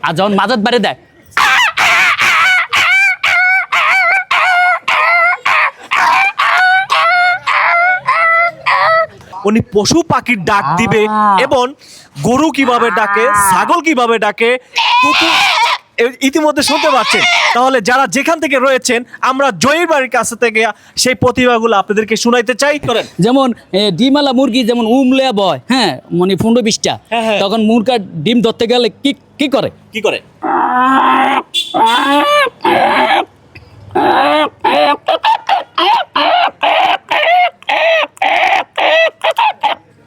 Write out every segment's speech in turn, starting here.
আর যখন মাজাত বাড়ি দেয় উনি পশু পাখির ডাক দিবে এবং গরু কীভাবে ডাকে ছাগল কীভাবে ডাকে কুকুর ইতিমধ্যে শুনতে পাচ্ছেন। তাহলে যারা যেখান থেকে রয়েছেন আমরা জয়ীর বাড়ির কাছে থেকে সেই প্রতিভাগুলো আপনাদেরকে শুনাইতে চাই। করেন। যেমন ডিমালা মুরগি যেমন উমলে বয় হ্যাঁ মানে পনেরো বিশটা হ্যাঁ, হ্যাঁ। তখন মুরগার ডিম ধরতে গেলে কি কি করে? কি করে?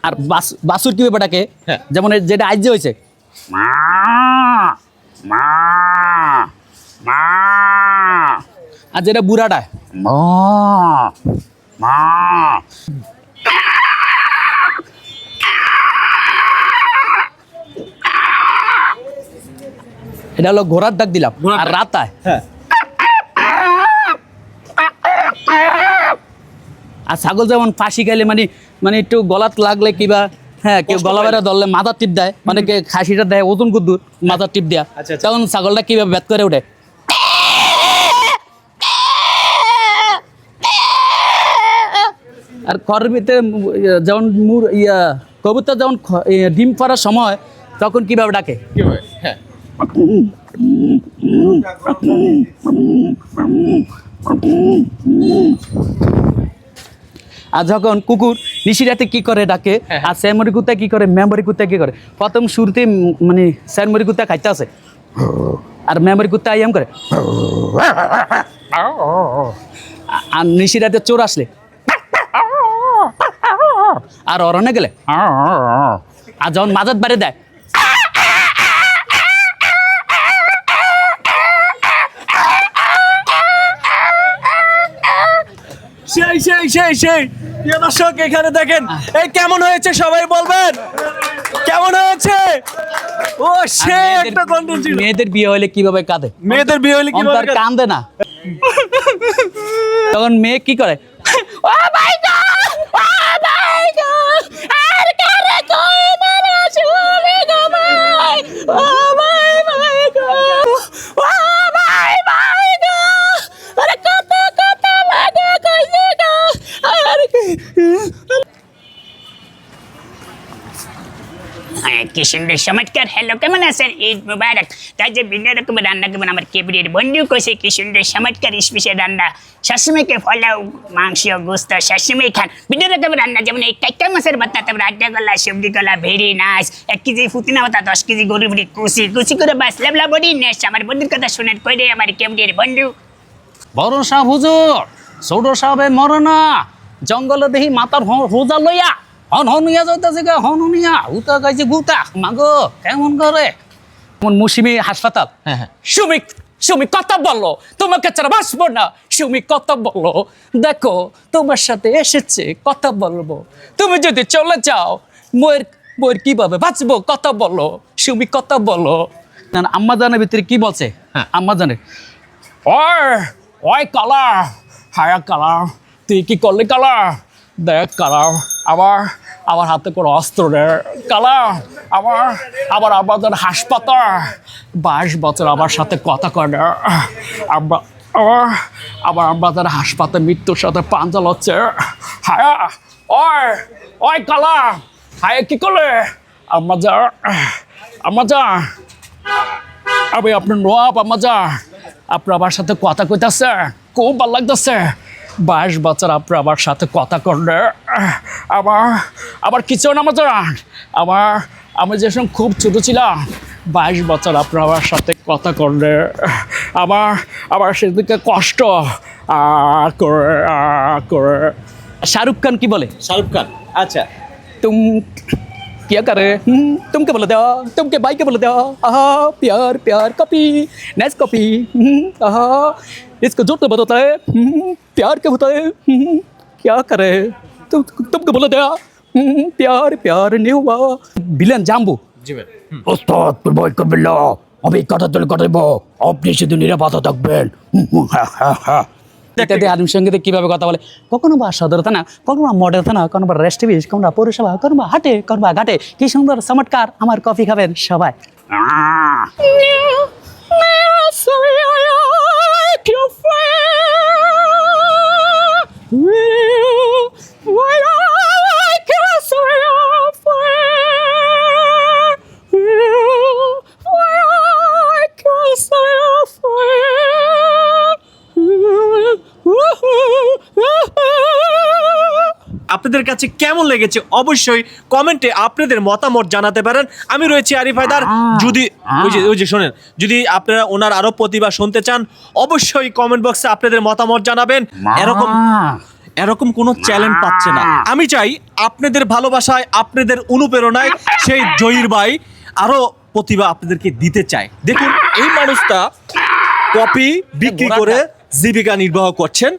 আর বাস- বাছুর কি ব্যাপারটাকে? হ্যাঁ। যেমন যেটা আজ্য হয়েছে। আর যেটা বুড়াটা? এটা হলো ঘোড়ার ডাক দিলাম আর। রাতায়। হ্যাঁ। আর ছাগল যেমন ফাঁসি খাইলে মানে মানে একটু গলাত লাগলে কিবা হ্যাঁ কেউ গলা। বেড়া ধরলে টিপ দেয় মানে কে খাসিটা দেয় ওজন কুদ্দুর টিপ দেয়া। আচ্ছা, আচ্ছা। তখন ছাগলটা কীভাবে ব্যাত করে ওঠে? আর খড়ের ভিতরে যেমন মুর ইয়া কবুতর যখন ডিম পাড়ার সময় তখন কীভাবে ডাকে? কীভাবে? হ্যাঁ। আর যখন কুকুর নিশিরাতে কি করে ডাকে হ্যাঁ। আর স্যামরি কুত্তা কি করে মেমরি কুত্তা কি করে? প্রথম শুরুতে মানে স্যামরি কুত্তা খাইতে আছে। আর মেমরি কুত্তা আইয়াম করে। আর নিশিরাতে চোর আসলে। আর অরণ্যে গেলে। আর যখন মাজাত বাড়ি দেয়। সেই সেই সেই সেই। প্রিয় দর্শক এখানে দেখেন এই কেমন হয়েছে সবাই বলবেন? কেমন হয়েছে? ও সে মেয়েদের- একটা কন্টেন্ট ছিল। মেয়েদের বিয়ে হলে কীভাবে কাঁদে? মেয়েদের বিয়ে হলে কীভাবে কাঁদে? না। তখন মেয়ে কি করে? ও মাই কি সুন্দর চমৎকার। হ্যালো কেমন আছেন? ঈদ মুবারক। তাই যে বিভিন্ন রকমের রান্না করবেন আমার কেবরির বন্ধু কইছে কি সুন্দর, চমৎকার স্পেশাল রান্না। সবসময়কে ফলাও মাংস, গোস্ত সবসময় খান। বিভিন্ন রকমের রান্না, যেমন এই কাইকা মাছের বাত্তা তারপর আড্ডা গলা, সবজি গলা, ভেরি নাইস। এক কেজি ফুতিনা বাতা দশ কেজি গরু বুড়ি, কুচি। কুচি করে বাস, লেবলা বডি, নেস। আমার বন্ধুর কথা শুনেন কই রে আমার কেবরির বন্ধু। বড় সাহেব হুজুর, ছোট সাহেবে মরে না জঙ্গলে দেখি মাতার হোজা লইয়া হন হনুয়া যাইতেছে গা হন হনুয়া উতা গাইছে গুতা মাগো কেমন করে? এমন মুসিমি হাসপাতাল? হ্যাঁ, হ্যাঁ। সুমিক সুমি কথা বলো। তোমাকে ছাড়া বাঁচবো না। সুমি কথা বলো। দেখো তোমার সাথে এসেছে কথা বলব। তুমি যদি চলে যাও বইয়ের বইয়ের কীভাবে বাঁচবো? কথা বলো। সুমি কথা বলো। না আম্মা জানের ভিতরে কি বলছে? হ্যাঁ। আম্মা জানের। ওই ওই কালার হায়া কালার তুই কি করলি কালার দেখ কালার আবার আবার হাতে করে অস্ত্র রে কালার আবার আবার আমাদের হাসপাতাল। বাইশ বছর আমার সাথে কথা করে আমরা, আবার আমাদের হাসপাতাল মৃত্যুর সাথে পাঞ্জাল হচ্ছে। হায়া, ওই কালার হায়া, কি করলে? আমার যা আমার যা। আমি আপনার নোয়াব আমাজা আপনার আমার সাথে কথা কইতাছে, খুব ভালো লাগতেছে। বাইশ বছর আপনি আমার সাথে কথা করলে আমার আমার কিছু না আমাজা আমার আমি যেসব খুব ছোটো ছিলাম বাইশ বছর আপনি আমার সাথে কথা করলে আমার আমার সেদিকে কষ্ট। করে করে। শাহরুখ খান কি বলে? শাহরুখ খান। আচ্ছা तुम क्या कर रहे हम्म, तुम क्या बोल दो तुम के भाई क्या बोल दो आहा प्यार प्यार कॉपी नेक्स्ट कॉपी आहा इसको झूठ बताता है हम्म, प्यार क्या होता है हम्म, क्या करे तुम तुम क्या बोल दो हम्म, प्यार प्यार नहीं हुआ विलन जाम्बू জি ভাই ওস্তাদ তুই ভয় করবেন না আমি কথা তুলে কথা দেবো আপনি শুধু নিরাপদে থাকবেন ইত্যাদি আদিম সঙ্গীতে কীভাবে কথা বলে কখনো বা সদর থানা, কখনো বা মডেল থানা, কখনো বা রেস্ট বিচ কখনো বা পৌরসভা, কখনো বা হাটে, কখনো বা ঘাটে, কি সুন্দর চমৎকার আমার কফি খাবেন সবাই Ah. আপনাদের কাছে কেমন লেগেছে অবশ্যই কমেন্টে আপনাদের মতামত জানাতে পারেন। আমি রয়েছি আরিফ হায়দার। যদি ওই যে ওই যে শোনেন যদি আপনারা ওনার আরও প্রতিভা শুনতে চান অবশ্যই কমেন্ট বক্সে আপনাদের মতামত জানাবেন। এরকম এরকম কোনো চ্যালেঞ্জ পাচ্ছে না। আমি চাই আপনাদের ভালোবাসায় আপনাদের অনুপ্রেরণায় সেই জয়ীর ভাই আরও প্রতিভা আপনাদেরকে দিতে চায়। দেখুন এই মানুষটা কপি বিক্রি করে জীবিকা নির্বাহ করছেন।